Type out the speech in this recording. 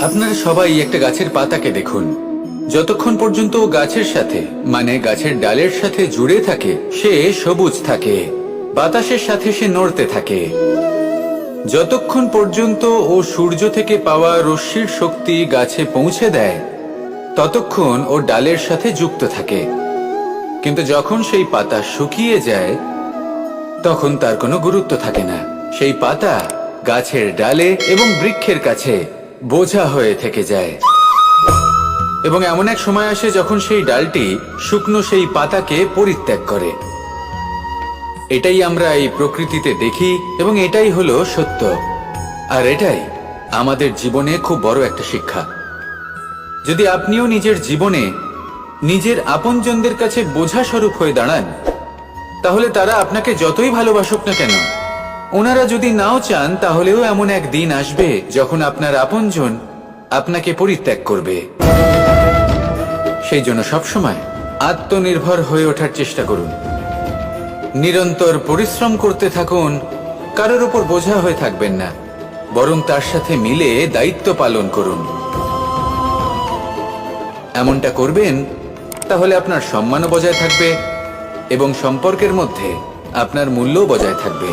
আপনারা সবাই একটা গাছের পাতাকে দেখুন। যতক্ষণ পর্যন্ত গাছের সাথে মানে গাছের ডালের সাথে জুড়ে থাকে, সে সবুজ থাকে। বাতাসের সাথে সে নড়তে থাকে। যতক্ষণ পর্যন্ত ও সূর্য থেকে পাওয়া রশ্মির শক্তি গাছে পৌঁছে দেয়, ততক্ষণ ও ডালের সাথে যুক্ত থাকে। কিন্তু যখন সেই পাতা শুকিয়ে যায়, তখন তার কোনো গুরুত্ব থাকে না। সেই পাতা গাছের ডালে এবং বৃক্ষের কাছে। বোঝা হয়ে থেকে যায়। এবং এমন এক সময় আসে যখন সেই ডালটি শুকনো সেই পাতাকে পরিত্যাগ করে। এটাই আমরা এই প্রকৃতিতে দেখি এবং এটাই হলো সত্য। আর এটাই আমাদের জীবনে খুব বড় একটা শিক্ষা। যদি আপনিও নিজের জীবনে নিজের আপনজনদের কাছে বোঝা স্বরূপ হয়ে দাঁড়ান, তাহলে তারা আপনাকে যতই ভালোবাসুক না কেন ওনারা যদি নাও চান, তাহলেও এমন এক দিন আসবে যখন আপনার আপনজন আপনাকে পরিত্যাগ করবে। সেই জন্য সবসময় আত্মনির্ভর হয়ে ওঠার চেষ্টা করুন। নিরন্তর পরিশ্রম করতে থাকুন, কারোর উপর বোঝা হয়ে থাকবেন না, বরং তার সাথে মিলে দায়িত্ব পালন করুন। এমনটা করবেন, তাহলে আপনার সম্মানও বজায় থাকবে এবং সম্পর্কের মধ্যে আপনার মূল্যও বজায় থাকবে।